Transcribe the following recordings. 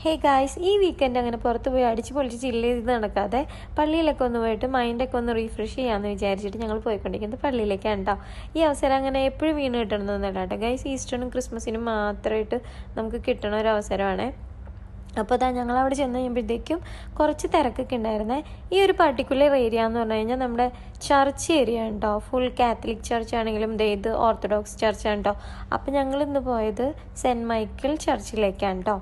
Hey guys ഈ weekend അങ്ങനെ പുറത്ത് പോയി അടിച്ച് പൊളിച്ച് ചില്ല് ചെയ്ത് നടക്കാതെ പള്ളിയിലൊക്കെ ഒന്ന് പോയിട്ട് മൈൻഡൊക്കെ ഒന്ന് റീഫ്രഷ് ചെയ്യാമെന്ന് വിചാരിച്ചിട്ട് ഞങ്ങൾ പോയിക്കൊണ്ടിരിക്കുന്നത് പള്ളിയിലേക്കാണ് കേട്ടോ ഈ അവസരം അങ്ങനെ എപ്പോഴും വീണ് കിട്ടണമെന്നൊന്നുമല്ല കേട്ടോ ഗൈസ് ഈസ്റ്ററിനും ക്രിസ്മസിനും മാത്രമായിട്ട് നമുക്ക് കിട്ടണ ഒരു അവസരമാണ്. അപ്പോൾ അതാ ഞങ്ങൾ അവിടെ ചെന്ന് കഴിയുമ്പോഴത്തേക്കും കുറച്ച് തിരക്കൊക്കെ ഉണ്ടായിരുന്നേ. ഈ ഒരു പർട്ടിക്കുലർ ഏരിയ എന്ന് പറഞ്ഞു കഴിഞ്ഞാൽ നമ്മുടെ ചർച്ച് ഏരിയ ഉണ്ടോ ഫുൾ കാത്തലിക് ചർച്ച് ആണെങ്കിലും ഇത് ഓർത്തഡോക്സ് ചർച്ച് ആണ് കേട്ടോ അപ്പോൾ ഞങ്ങൾ ഇന്ന് പോയത് സെന്റ് മൈക്കിൾ ചർച്ചിലേക്കാണ് കേട്ടോ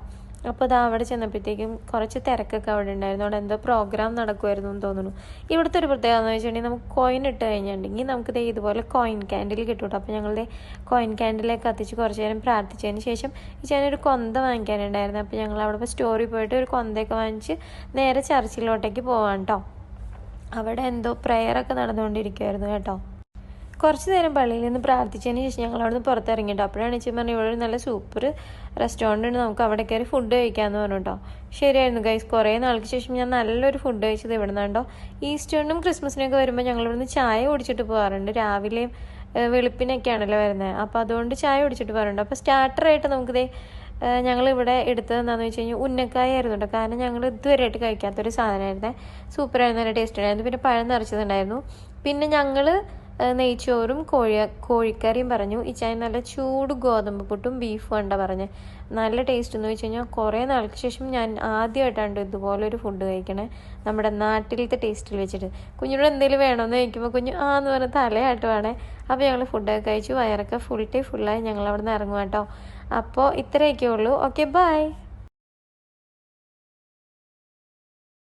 അപ്പോൾ അത് അവിടെ ചെന്നപ്പോഴത്തേക്കും കുറച്ച് തിരക്കൊക്കെ അവിടെ ഉണ്ടായിരുന്നു. അവിടെ എന്തോ പ്രോഗ്രാം നടക്കുമായിരുന്നു എന്ന് തോന്നുന്നു. ഇവിടുത്തെ ഒരു പ്രത്യേകത എന്ന് വെച്ചിട്ടുണ്ടെങ്കിൽ നമുക്ക് കോയിൻ ഇട്ട് കഴിഞ്ഞിട്ടുണ്ടെങ്കിൽ നമുക്ക് ദേ ഇതുപോലെ കോയിൻ ക്യാൻഡിൽ കിട്ടും അപ്പോൾ ഞങ്ങളുടെ കോയിൻ ക്യാൻഡിലൊക്കെ കത്തിച്ച് കുറച്ച് നേരം പ്രാർത്ഥിച്ചതിന് ശേഷം ഈ ചേട്ടനൊരു കൊന്ത വാങ്ങിക്കാനുണ്ടായിരുന്നു. അപ്പോൾ ഞങ്ങൾ അവിടെ സ്റ്റോറിൽ പോയിട്ട് ഒരു കൊന്തയൊക്കെ വാങ്ങിച്ച് നേരെ ചർച്ചിലോട്ടേക്ക് പോവാം കേട്ടോ അവിടെ എന്തോ പ്രെയറൊക്കെ നടന്നുകൊണ്ടിരിക്കുമായിരുന്നു കേട്ടോ. കുറച്ച് നേരം പള്ളിയിൽ നിന്ന് പ്രാർത്ഥിച്ചതിന് ശേഷം ഞങ്ങൾ അവിടെ നിന്ന് പുറത്തിറങ്ങിട്ടോ അപ്പോഴാണ് ചേച്ചി പറഞ്ഞു ഇവിടെ നല്ല സൂപ്പർ റെസ്റ്റോറന്റ് ഉണ്ട് നമുക്ക് അവിടെ കയറി ഫുഡ് കഴിക്കാമെന്ന് പറഞ്ഞിട്ടോ ശരിയായിരുന്നു ഗൈസ് കുറേ നാൾക്ക് ശേഷം ഞാൻ നല്ലൊരു ഫുഡ് കഴിച്ചത് ഇവിടെ നിന്നാണ്ടോ ഈസ്റ്ററിനും ക്രിസ്മസിനൊക്കെ വരുമ്പോൾ ഞങ്ങൾ ഇവിടുന്ന് ചായ കുടിച്ചിട്ട് പോകാറുണ്ട് രാവിലെയും വെളുപ്പിനൊക്കെയാണല്ലോ വരുന്നത് അപ്പോൾ അതുകൊണ്ട് ചായ കുടിച്ചിട്ട് പോകാറുണ്ട് അപ്പോൾ സ്റ്റാർട്ടറായിട്ട് നമുക്കിതേ ഞങ്ങൾ ഇവിടെ എടുത്തത് എന്താണെന്ന് വെച്ച് കഴിഞ്ഞാൽ ഉന്നക്കായ ആയിരുന്നു കേട്ടോ കാരണം ഞങ്ങൾ ഇതുവരെയായിട്ട് കഴിക്കാത്തൊരു സാധനമായിരുന്നേ. സൂപ്പറായിരുന്നു നല്ല ടേസ്റ്റ് ഉണ്ടായിരുന്നു പിന്നെ പഴം നിറച്ചതുണ്ടായിരുന്നു. പിന്നെ ഞങ്ങൾ നെയ്ച്ചോറും കോഴി കോഴിക്കറിയും പറഞ്ഞു. ചായ നല്ല ചൂട് ഗോതമ്പ് പുട്ടും ബീഫും ഉണ്ട പറഞ്ഞ്. നല്ല ടേസ്റ്റ് എന്ന് വെച്ച് കഴിഞ്ഞാൽ കുറേ നാൾക്ക് ശേഷം ഞാൻ ആദ്യമായിട്ടാണ് ഇതുപോലൊരു ഫുഡ് കഴിക്കണേ. നമ്മുടെ നാട്ടിലത്തെ ടേസ്റ്റിൽ വെച്ചിട്ട്. കുഞ്ഞിനോട് എന്തെങ്കിലും വേണമെന്ന് ചോദിക്കുമ്പോൾ കുഞ്ഞു ആ എന്ന് പറഞ്ഞ് തലയാട്ടുവാണേ അപ്പോൾ ഞങ്ങൾ ഫുഡൊക്കെ കഴിച്ചു. വയറൊക്കെ ഫുൾ ടൈ ഫുള്ളായി ഞങ്ങൾ അവിടെ നിന്ന് ഇറങ്ങും കേട്ടോ അപ്പോൾ ഇത്രയൊക്കെ ഉള്ളൂ. Okay bye